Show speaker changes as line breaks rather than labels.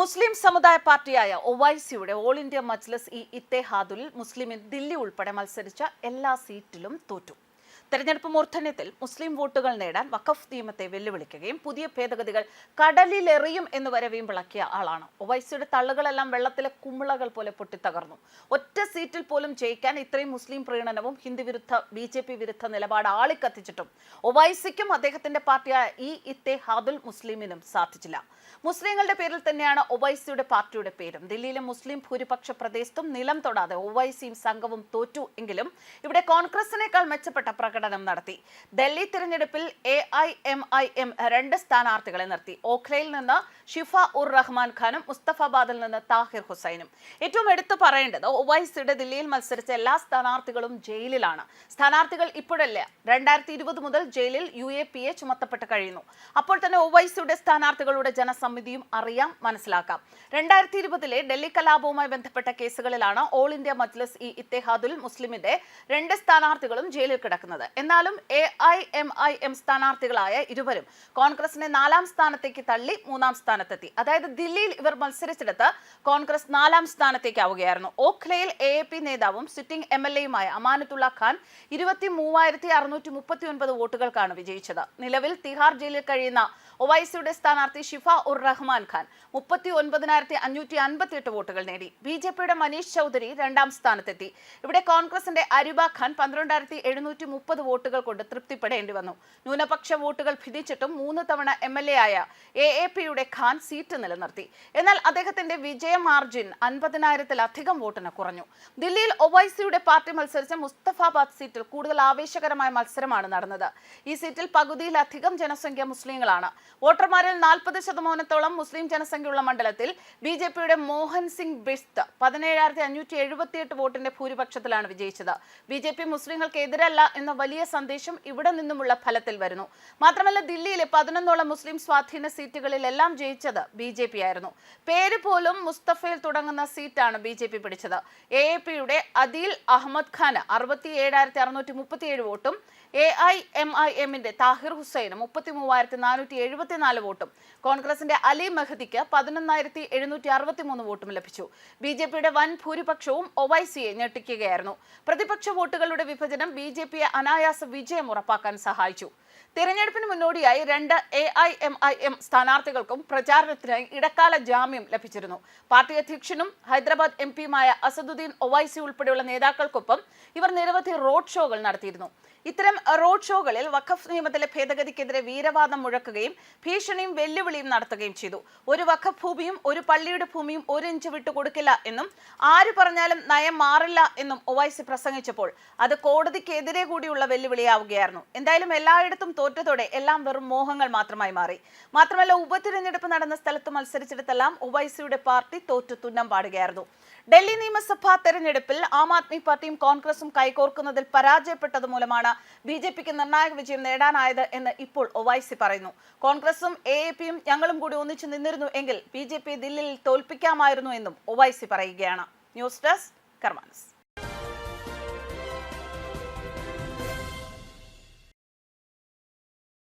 മുസ്ലിം സമുദായ പാർട്ടിയായ ഒവൈസിയുടെ ഓൾ ഇന്ത്യ മജ്ലസ് ഇ ഇത്തേഹാദുൽ മുസ്ലിമിൻ ദില്ലി ഉൾപ്പെടെ മത്സരിച്ച എല്ലാ സീറ്റിലും തോറ്റു. തെരഞ്ഞെടുപ്പ് മൂർധന്യത്തിൽ മുസ്ലിം വോട്ടുകൾ നേടാൻ വഖഫ് നിയമത്തെ വെല്ലുവിളിക്കുകയും പുതിയ ഭേദഗതികൾ കടലിലെറിയും എന്ന് വരവേയും വിളക്കിയ ആളാണ്. ഒവൈസിയുടെ തള്ളുകളെല്ലാം വെള്ളത്തിലെ കുമ്പിളകൾ പോലെ പൊട്ടിത്തകർന്നു. ഒറ്റ സീറ്റിൽ പോലും ജയിക്കാൻ ഇത്രയും മുസ്ലിം പ്രീണനവും ഹിന്ദു വിരുദ്ധ ബി ജെ പി വിരുദ്ധ നിലപാട് ആളിക്കത്തിച്ചിട്ടും ഒവൈസിക്കും അദ്ദേഹത്തിന്റെ പാർട്ടിയായ ഇ ഇത്തേഹാദുൽ മുസ്ലിമിനും സാധിച്ചില്ല. മുസ്ലിങ്ങളുടെ പേരിൽ തന്നെയാണ് ഒവൈസിയുടെ പാർട്ടിയുടെ പേരും. ദില്ലിയിലെ മുസ്ലിം ഭൂരിപക്ഷ പ്രദേശത്തും നിലം തൊടാതെ ഒവൈസിയും സംഘവും തോറ്റു എങ്കിലും ഇവിടെ കോൺഗ്രസിനേക്കാൾ മെച്ചപ്പെട്ട പ്രകടനം നടത്തി. ഡൽഹി തിരഞ്ഞെടുപ്പിൽ A I M I M രണ്ട് സ്ഥാനാർത്ഥികളെ നിർത്തി. ഓഖ്ലയിൽ നിന്ന് ഷിഫ ഉർ റഹ്മാൻ ഖാനും മുസ്തഫാബാദിൽ നിന്ന് താഹിർ ഹുസൈനും. ഏറ്റവും എടുത്തു പറയേണ്ടത് ഒവൈസിയുടെ ദില്ലിയിൽ മത്സരിച്ച എല്ലാ സ്ഥാനാർത്ഥികളും ജയിലിലാണ്. സ്ഥാനാർത്ഥികൾ ഇപ്പോഴല്ല രണ്ടായിരത്തി ഇരുപത് മുതൽ ജയിലിൽ യു എ പി എ ചുമത്തപ്പെട്ട് കഴിയുന്നു. അപ്പോൾ തന്നെ ഒവൈസിയുടെ സ്ഥാനാർത്ഥികളുടെ ജനസമിതിയും അറിയാം മനസ്സിലാക്കാം. രണ്ടായിരത്തി ഇരുപതിലെ ഡൽഹി കലാപവുമായി ബന്ധപ്പെട്ട കേസുകളിലാണ് ഓൾ ഇന്ത്യ മജ്ലിസ് ഇ ഇത്തേഹാദുൽ മുസ്ലിമിന്റെ രണ്ട് സ്ഥാനാർത്ഥികളും ജയിലിൽ കിടക്കുന്നത്. എന്നാലും A I M I M സ്ഥാനാർത്ഥികളായ ഇരുവരും കോൺഗ്രസിനെ നാലാം സ്ഥാനത്തേക്ക് തള്ളി മൂന്നാം സ്ഥാനത്തെത്തി. അതായത് ദില്ലിയിൽ ഇവർ മത്സരിച്ചെടുത്ത് കോൺഗ്രസ് നാലാം സ്ഥാനത്തേക്കാവുകയായിരുന്നു. ഓഖ്ലയിൽ എ എ പി നേതാവും സിറ്റിംഗ് എം എൽ എയുമായ അമാനത്തുള്ള ഖാൻ ഇരുപത്തി മൂവായിരത്തി അറുന്നൂറ്റി മുപ്പത്തി ഒൻപത് വോട്ടുകൾക്കാണ് വിജയിച്ചത്. നിലവിൽ തിഹാർ ജയിലിൽ കഴിയുന്ന ഒവൈസിയുടെ സ്ഥാനാർത്ഥി ഷിഫ ഉർ റഹ്മാൻ ഖാൻ മുപ്പത്തി ഒൻപതിനായിരത്തി അഞ്ഞൂറ്റി അൻപത്തി എട്ട് വോട്ടുകൾ നേടി. ബി ജെ പിയുടെ മനീഷ് ചൗധരി രണ്ടാം സ്ഥാനത്തെത്തി. ഇവിടെ കോൺഗ്രസിന്റെ അരിബ ഖാൻ പന്ത്രണ്ടായിരത്തി എഴുന്നൂറ്റി മുപ്പത് വോട്ടുകൾ കൊണ്ട് തൃപ്തിപ്പെടേണ്ടി വന്നു. ന്യൂനപക്ഷ വോട്ടുകൾ ഭിന്നിച്ചിട്ടും മൂന്ന് തവണ എം എൽ എ ആയ എ എ പിയുടെ ഖാൻ സീറ്റ് നിലനിർത്തി. എന്നാൽ അദ്ദേഹത്തിന്റെ വിജയ മാർജിൻ അൻപതിനായിരത്തിലധികം വോട്ടിന് കുറഞ്ഞു. ദില്ലിയിൽ ഒവൈസിയുടെ പാർട്ടി മത്സരിച്ച മുസ്തഫാബാദ് സീറ്റിൽ കൂടുതൽ ആവേശകരമായ മത്സരമാണ് നടന്നത്. ഈ സീറ്റിൽ പകുതിയിലധികം ജനസംഖ്യ മുസ്ലിങ്ങളാണ്. വോട്ടർമാരിൽ നാൽപ്പത് ശതമാനത്തോളം മുസ്ലിം ജനസംഖ്യയുള്ള മണ്ഡലത്തിൽ ബി ജെ പിയുടെ മോഹൻ സിംഗ് ബിസ്ത് പതിനേഴായിരത്തി അഞ്ഞൂറ്റി എഴുപത്തിയെട്ട് വോട്ടിന്റെ ഭൂരിപക്ഷത്തിലാണ് വിജയിച്ചത്. ബി ജെ പി മുസ്ലിങ്ങൾക്ക് എതിരല്ല എന്ന വലിയ സന്ദേശം ഇവിടെ നിന്നുമുള്ള ഫലത്തിൽ വരുന്നു. മാത്രമല്ല ദില്ലിയിലെ പതിനൊന്നോളം മുസ്ലിം സ്വാധീന സീറ്റുകളിലെല്ലാം ജയിച്ചത് ബി ജെ പി ആയിരുന്നു. പേര് പോലും മുസ്തഫയിൽ തുടങ്ങുന്ന സീറ്റാണ് ബി ജെ പി പിടിച്ചത്. എ എ പിയുടെ അദീൽ അഹമ്മദ് ഖാന് അറുപത്തി ഏഴായിരത്തി അറുന്നൂറ്റി മുപ്പത്തിയേഴ് വോട്ടും എ ഐ എം ഐ എമ്മിന്റെ താഹിർ ഹുസൈന് മുപ്പത്തി മൂവായിരത്തി നാനൂറ്റി എഴുപത്തിനാല് വോട്ടും. കോൺഗ്രസിന്റെ അലി മെഹദിക്ക് പതിനൊന്നായിരത്തി എഴുന്നൂറ്റി അറുപത്തി മൂന്ന് വോട്ടും ലഭിച്ചു. ബി ജെ പിയുടെ വൻ ഭൂരിപക്ഷവും ഒവൈസിയെ ഞെട്ടിക്കുകയായിരുന്നു. പ്രതിപക്ഷ വോട്ടുകളുടെ വിഭജനം ബി ജെ പിയെ അനായാസ വിജയം ഉറപ്പാക്കാൻ സഹായിച്ചു. തിരഞ്ഞെടുപ്പിന് മുന്നോടിയായി രണ്ട് A I M I M സ്ഥാനാർത്ഥികൾക്കും പ്രചാരണത്തിനായി ഇടക്കാല ജാമ്യം ലഭിച്ചിരുന്നു. പാർട്ടി അധ്യക്ഷനും ഹൈദരാബാദ് എം പിയുമായ അസദുദ്ദീൻ ഒവൈസി ഉൾപ്പെടെയുള്ള നേതാക്കൾക്കൊപ്പം ഇവർ നിരവധി റോഡ് ഷോകൾ നടത്തിയിരുന്നു. ഇത്തരം റോഡ് ഷോകളിൽ വഖഫ് നിയമത്തിലെ ഭേദഗതിക്കെതിരെ വീരവാദം മുഴക്കുകയും ഭീഷണിയും വെല്ലുവിളിയും നടത്തുകയും ചെയ്തു. ഒരു വഖഫ് ഭൂമിയും ഒരു പള്ളിയുടെ ഭൂമിയും ഒരു ഇഞ്ച് വിട്ടു കൊടുക്കില്ല എന്നും ആര് പറഞ്ഞാലും നയം മാറില്ല എന്നും ഒവൈസി പ്രസംഗിച്ചപ്പോൾ അത് കോടതിക്കെതിരെ കൂടിയുള്ള വെല്ലുവിളിയാവുകയായിരുന്നു. എന്തായാലും എല്ലായിടത്തും തോറ്റതോടെ എല്ലാം വെറും മോഹങ്ങൾ മാത്രമായി മാറി. മാത്രമല്ല ഉപതിരഞ്ഞെടുപ്പ് നടന്ന സ്ഥലത്ത് മത്സരിച്ചിടത്തെല്ലാം ഒവൈസിയുടെ പാർട്ടി തോറ്റു തുന്നം പാടുകയായിരുന്നു. ഡൽഹി നിയമസഭാ തെരഞ്ഞെടുപ്പിൽ ആം ആദ്മി പാർട്ടിയും കോൺഗ്രസും കൈകോർക്കുന്നതിൽ പരാജയപ്പെട്ടത് മൂലമാണ് ബി ജെ പിക്ക് നിർണായക വിജയം നേടാനായത് എന്ന് ഇപ്പോൾ ഒവൈസി പറയുന്നു. കോൺഗ്രസും എ എ പിയും ഞങ്ങളും കൂടി ഒന്നിച്ചു നിന്നിരുന്നു എങ്കിൽ ബി ജെ പി ദില്ലിയിൽ തോൽപ്പിക്കാമായിരുന്നു എന്നും ഒവൈസി പറയുകയാണ്. News desk കർമാനസ്.